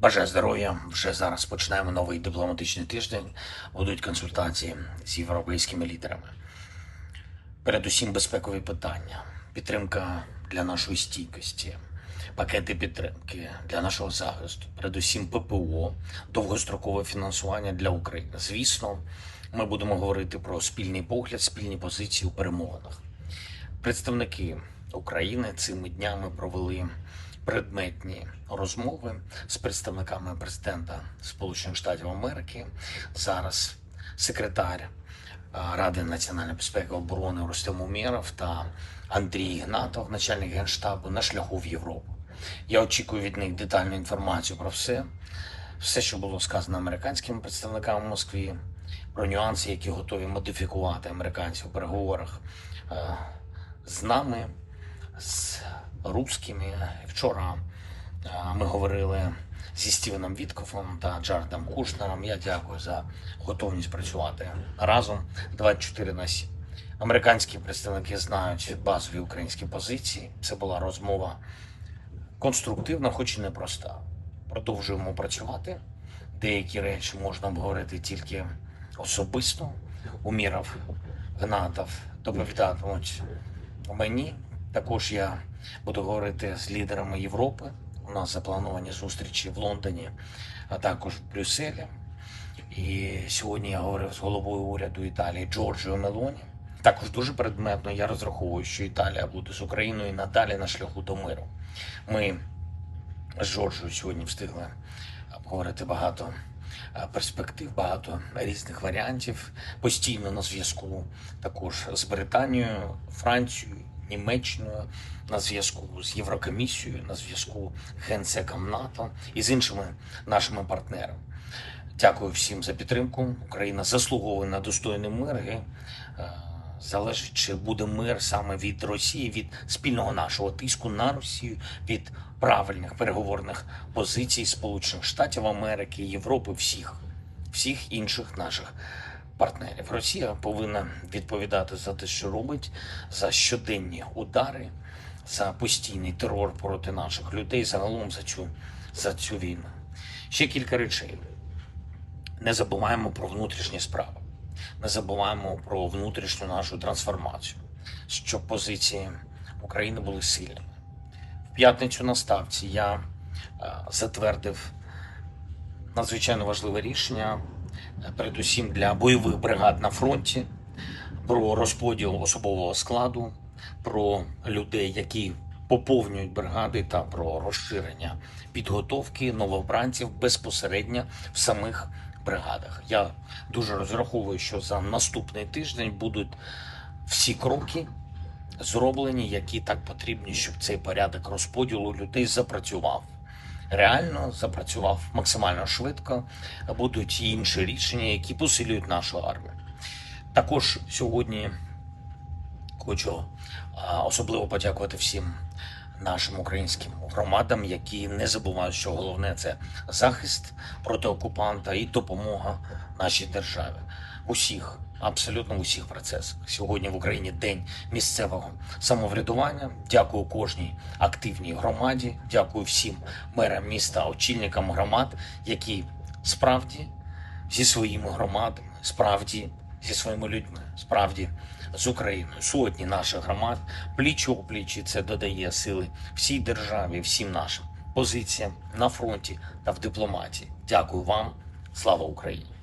Бажаю здоров'я. Вже зараз починаємо новий дипломатичний тиждень. Будуть консультації з європейськими лідерами. Передусім безпекові питання, підтримка для нашої стійкості, пакети підтримки для нашого захисту, передусім ППО, довгострокове фінансування для України. Звісно, ми будемо говорити про спільний погляд, спільні позиції у перемовинах. Представники України цими днями провели предметні розмови з представниками президента Сполучених Штатів Америки. Зараз секретар Ради національної безпеки і оборони Рустем Умєров та Андрій Ігнатов, начальник генштабу, на шляху в Європу. Я очікую від них детальну інформацію про все, все, що було сказано американськими представниками в Москві, про нюанси, які готові модифікувати американці у переговорах е, з нами, з русскими. Вчора е, ми говорили зі Стівеном Віткофом та Джаредом Кушнером. Я дякую за готовність працювати разом 24 на 7. Американські представники знають базові українські позиції. Це була розмова конструктивна, хоч і непроста. Продовжуємо працювати. Деякі речі можна обговорити тільки особисто. Уміров, Гнатов доповідатимуть мені. Також я буду говорити з лідерами Європи. У нас заплановані зустрічі в Лондоні, а також в Брюсселі. І сьогодні я говорив з головою уряду Італії Джорджіо Мелоні. Також дуже предметно я розраховую, що Італія буде з Україною надалі на шляху до миру. Ми з Джорджією сьогодні встигли обговорити багато перспектив, багато різних варіантів. Постійно на зв'язку також з Британією, Францією, Німеччиною, на зв'язку з Єврокомісією, на зв'язку з генсеком НАТО і з іншими нашими партнерами. Дякую всім за підтримку. Україна заслуговує на достойний мир. Е, залежить, чи буде мир саме від Росії, від спільного нашого тиску на Росію, від правильних переговорних позицій Сполучених Штатів Америки, Європи, всіх, всіх інших наших партнерів. Росія повинна відповідати за те, що робить, за щоденні удари, за постійний терор проти наших людей, загалом за цю, за цю війну. Ще кілька речей. Не забуваємо про внутрішні справи. Не забуваємо про внутрішню нашу трансформацію, щоб позиції України були сильними. В п'ятницю на ставці я е, затвердив надзвичайно важливе рішення, передусім для бойових бригад на фронті, про розподіл особового складу, про людей, які поповнюють бригади, та про розширення підготовки новобранців безпосередньо в самих бригадах. Я дуже розраховую, що за наступний тиждень будуть всі кроки зроблені, які так потрібні, щоб цей порядок розподілу людей запрацював. Реально запрацював максимально швидко. Будуть і інші рішення, які посилюють нашу армію. Також сьогодні хочу особливо подякувати всім нашим українським громадам, які не забувають, що головне це захист проти окупанта і допомога нашій державі. Усіх, абсолютно в усіх процесах. Сьогодні в Україні день місцевого самоврядування. Дякую кожній активній громаді. Дякую всім мерам міста, очільникам громад, які справді зі своїми громадами, справді зі своїми людьми, справді з Україною. Сотні наших громад пліч опліч, і це додає сили всій державі, всім нашим позиціям на фронті та в дипломатії. Дякую вам. Слава Україні!